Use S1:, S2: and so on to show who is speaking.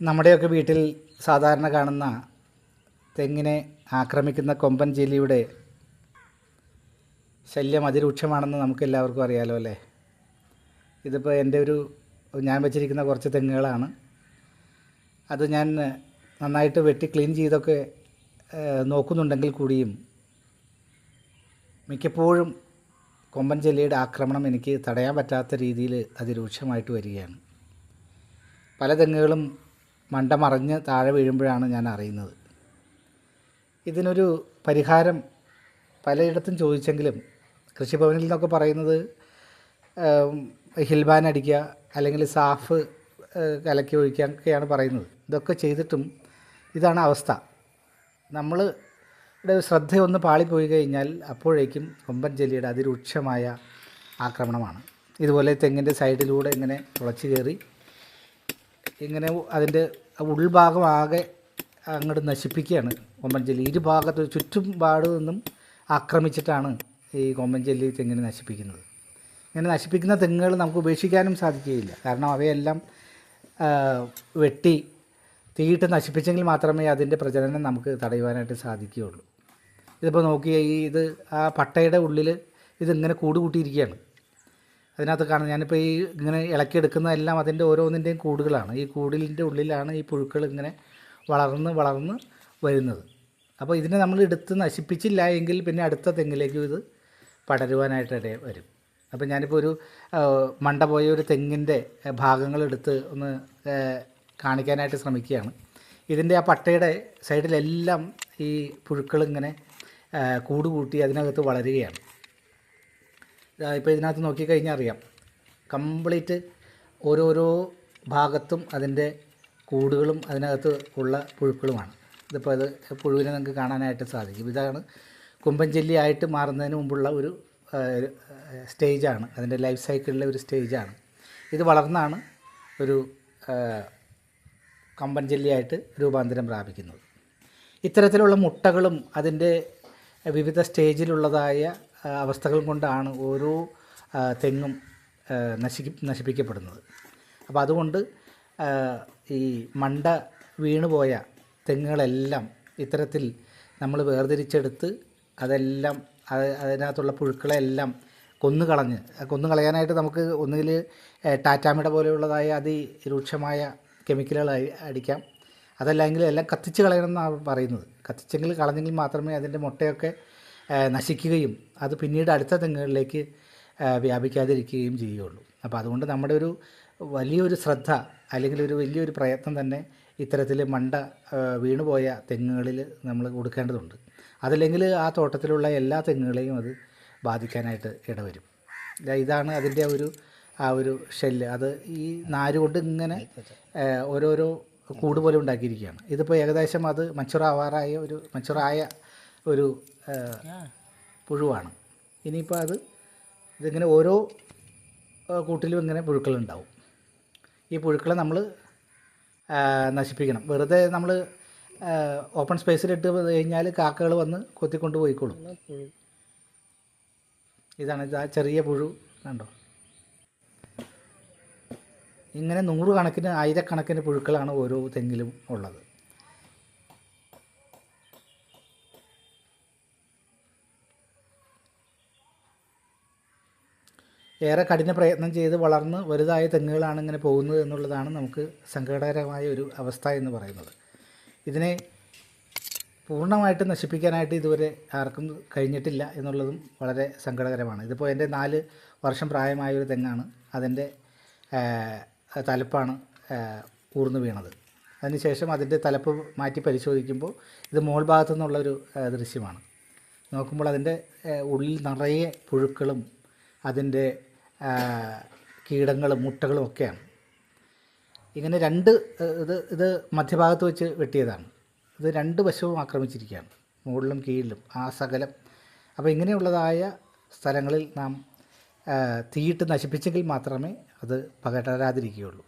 S1: നമ്മുടെയൊക്കെ വീട്ടിൽ സാധാരണ കാണുന്ന തെങ്ങിനെ ആക്രമിക്കുന്ന കൊമ്പൻ ജീവിയുടെ ശല്യം അതിരൂക്ഷമാണെന്ന് നമുക്ക് എല്ലാവർക്കും അറിയാലോ അല്ലേ? ഇതിപ്പോൾ എന്റെ ഒരു ഞാൻ വെച്ചിരിക്കുന്ന കുറച്ച് തെങ്ങുകളാണ്. അത് ഞാൻ നന്നായിട്ട് വെട്ടി ക്ലീൻ ചെയ്തൊക്കെ നോക്കുന്നുണ്ടെങ്കിൽ കൂടിയും മിക്കപ്പോഴും കൊമ്പൻ ജെല്ലിയുടെ ആക്രമണം എനിക്ക് തടയാൻ പറ്റാത്ത രീതിയിൽ അതിരൂക്ഷമായിട്ട് വരികയാണ്. പല തെങ്ങുകളും മണ്ട മറിഞ്ഞ് താഴെ വീഴുമ്പോഴാണ് ഞാൻ അറിയുന്നത്. ഇതിനൊരു പരിഹാരം പലയിടത്തും ചോദിച്ചെങ്കിലും കൃഷിഭവനിൽ നിന്നൊക്കെ പറയുന്നത് ഹിൽബാൻ അടിക്കുക അല്ലെങ്കിൽ സാഫ് കലക്കി ഒഴിക്കുക ഒക്കെയാണ് പറയുന്നത്. ഇതൊക്കെ ചെയ്തിട്ടും ഇതാണ് അവസ്ഥ. നമ്മൾ ശ്രദ്ധയൊന്ന് പാളിപ്പോയി കഴിഞ്ഞാൽ അപ്പോഴേക്കും കൊമ്പൻ ജെല്ലിയുടെ അതിരൂക്ഷമായ ആക്രമണമാണ്. ഇതുപോലെ തെങ്ങിന്റെ സൈഡിലൂടെ ഇങ്ങനെ തുളച്ച് കയറി ഇങ്ങനെ അതിന്റെ ഉൾഭാഗം ആകെ അങ്ങോട്ട് നശിപ്പിക്കുകയാണ് കൊമ്പൻചെല്ലി. ഇരു ഭാഗത്ത് ചുറ്റുപാട് നിന്നും ആക്രമിച്ചിട്ടാണ് ഈ കൊമ്പൻചെല്ലി തെങ്ങിനെ നശിപ്പിക്കുന്നത്. ഇങ്ങനെ നശിപ്പിക്കുന്ന തെങ്ങുകൾ നമുക്ക് ഉപേക്ഷിക്കാനും സാധിക്കുകയില്ല. കാരണം അവയെല്ലാം വെട്ടി തീയിട്ട് നശിപ്പിച്ചെങ്കിൽ മാത്രമേ അതിന്റെ പ്രജനനം നമുക്ക് തടയുവാനായിട്ട് സാധിക്കുകയുള്ളൂ. ഇതിപ്പോൾ നോക്കിയാൽ ഈ ഇത് ആ പട്ടയുടെ ഉള്ളിൽ ഇതിങ്ങനെ കൂട് കൂട്ടിയിരിക്കുകയാണ് അതിനകത്ത് കാണാം ഞാനിപ്പോൾ ഈ ഇങ്ങനെ ഇളക്കിയെടുക്കുന്നതെല്ലാം അതിന്റെ ഓരോന്നിന്റെയും കൂടുകളാണ്. ഈ കൂടിലിന്റെ ഉള്ളിലാണ് ഈ പുഴുക്കൾ ഇങ്ങനെ വളർന്ന് വളർന്ന് വരുന്നത്. അപ്പോൾ ഇതിനെ നമ്മൾ എടുത്ത് നശിപ്പിച്ചില്ല എങ്കിൽ പിന്നെ അടുത്ത തെങ്ങിലേക്കും ഇത് പടരുവാനായിട്ട് ഇട വരും. അപ്പോൾ ഞാനിപ്പോൾ ഒരു മണ്ട പോയ ഒരു തെങ്ങിന്റെ ഭാഗങ്ങളെടുത്ത് ഒന്ന് കാണിക്കാനായിട്ട് ശ്രമിക്കുകയാണ്. ഇതിന്റെ ആ പട്ടയുടെ സൈഡിലെല്ലാം ഈ പുഴുക്കൾ ഇങ്ങനെ ആ, കൂട് കൂട്ടി അതിനകത്ത് വളരുകയാണ്. ഇപ്പോൾ ഇതിനകത്ത് നോക്കിക്കഴിഞ്ഞാൽ അറിയാം. കംപ്ലീറ്റ് ഓരോരോ ഭാഗത്തും അതിന്റെ കൂടുകളും അതിനകത്ത് ഉള്ള പുഴുക്കളുമാണ്. ഇതിപ്പോൾ അത് പുഴുവിനെ നമുക്ക് കാണാനായിട്ട് സാധിക്കും. ഇതാണ് കുമ്പൻ ആയിട്ട് മാറുന്നതിന് മുമ്പുള്ള ഒരു സ്റ്റേജാണ്. അതിന്റെ ലൈഫ് സൈക്കിളിലെ ഒരു സ്റ്റേജാണ്. ഇത് വളർന്നാണ് ഒരു കമ്പൻ ജെല്ലിയായിട്ട് രൂപാന്തരം പ്രാപിക്കുന്നത്. ഇത്തരത്തിലുള്ള മുട്ടകളും അതിന്റെ വിവിധ സ്റ്റേജിലുള്ളതായ അവസ്ഥകൾ കൊണ്ടാണ് ഓരോ തെങ്ങും നശിക്ക നശിപ്പിക്കപ്പെടുന്നത്. അപ്പോൾ അതുകൊണ്ട് ഈ മണ്ട വീണുപോയ തെങ്ങുകളെല്ലാം ഇത്തരത്തിൽ നമ്മൾ വേർതിരിച്ചെടുത്ത് അതെല്ലാം അത് അതിനകത്തുള്ള പുഴുക്കളെല്ലാം കൊന്നുകളഞ്ഞ് കൊന്നുകളയാനായിട്ട് നമുക്ക് ഒന്നുകിൽ ടാറ്റാമിട പോലെയുള്ളതായ അതിരൂക്ഷമായ കെമിക്കലുകൾ അടി- അടിക്കാം. അതല്ലെങ്കിൽ എല്ലാം കത്തിച്ച് കളയണം എന്നാണ് പറയുന്നത്. കത്തിച്ചെങ്കിൽ കളഞ്ഞെങ്കിൽ മാത്രമേ അതിന്റെ മുട്ടയൊക്കെ നശിക്കുകയും അത് പിന്നീട് അടുത്ത തെങ്ങുകളിലേക്ക് വ്യാപിക്കാതിരിക്കുകയും ചെയ്യുകയുള്ളൂ. അപ്പോൾ അതുകൊണ്ട് നമ്മുടെ ഒരു വലിയൊരു ശ്രദ്ധ അല്ലെങ്കിൽ ഒരു വലിയൊരു പ്രയത്നം തന്നെ ഇത്തരത്തിൽ മണ്ട വീണുപോയ തെങ്ങുകളിൽ നമ്മൾ കൊടുക്കേണ്ടതുണ്ട്. അതല്ലെങ്കിൽ ആ തോട്ടത്തിലുള്ള എല്ലാ തെങ്ങുകളെയും അത് ബാധിക്കാനായിട്ട് ഇടവരും. ഇതാണ് അതിന്റെ ഒരു ആ ഒരു ഷെല്ല്. അത് ഈ നാര് കൊണ്ട് ഇങ്ങനെ ഓരോരോ കൂട് പോലെ ഉണ്ടാക്കിയിരിക്കുകയാണ്. ഇതിപ്പോൾ ഏകദേശം അത് മച്ചുറാവാറായ ഒരു മച്ചുറായ ഒരു പുഴുവാണ്. ഇനിയിപ്പോൾ അത് ഇതിങ്ങനെ ഓരോ കൂട്ടിലും ഇങ്ങനെ പുഴുക്കളുണ്ടാവും. ഈ പുഴുക്കളെ നമ്മൾ നശിപ്പിക്കണം. വെറുതെ നമ്മൾ ഓപ്പൺ സ്പേസിലിട്ട് കഴിഞ്ഞാൽ കാക്കകൾ വന്ന് കൊത്തിക്കൊണ്ട് പോയിക്കോളും. ഇതാണ് ഇത് ആ ചെറിയ പുഴു കണ്ടോ? ഇങ്ങനെ നൂറുകണക്കിന് ആയിരക്കണക്കിന് പുഴുക്കളാണ് ഓരോ തെങ്ങിലും ഉള്ളത്. ഏറെ കഠിന പ്രയത്നം ചെയ്ത് വളർന്ന് വലുതായ തെങ്ങുകളാണ് ഇങ്ങനെ പോകുന്നത് എന്നുള്ളതാണ് നമുക്ക് സങ്കടകരമായ ഒരു അവസ്ഥ എന്ന് പറയുന്നത്. ഇതിനെ പൂർണമായിട്ട് നശിപ്പിക്കാനായിട്ട് ഇതുവരെ ആർക്കും കഴിഞ്ഞിട്ടില്ല എന്നുള്ളതും വളരെ സങ്കടകരമാണ്. ഇതിപ്പോൾ എന്റെ നാല് വർഷം പ്രായമായ ഒരു തെങ്ങാണ്. അതിന്റെ തലപ്പാണ് ഊർന്നു വീണത്. അതിനുശേഷം അതിന്റെ തലപ്പ് മാറ്റി പരിശോധിക്കുമ്പോൾ ഇത് മോൾ ഭാഗത്തു നിന്നുള്ളൊരു ദൃശ്യമാണ്. നോക്കുമ്പോൾ അതിന്റെ ഉള്ളിൽ നിറയെ പുഴുക്കളും അതിന്റെ കീടങ്ങളും മുട്ടകളും ഒക്കെയാണ്. ഇങ്ങനെ രണ്ട് ഇത് ഇത് മധ്യഭാഗത്ത് വെച്ച് വെട്ടിയതാണ്. ഇത് രണ്ട് വശവും ആക്രമിച്ചിരിക്കുകയാണ് മുകളിലും കീഴിലും ആ സകലം. അപ്പോൾ ഇങ്ങനെയുള്ളതായ സ്ഥലങ്ങളിൽ നാം തീയിട്ട് നശിപ്പിച്ചെങ്കിൽ മാത്രമേ അത് പകരാതിരിക്കുകയുള്ളൂ.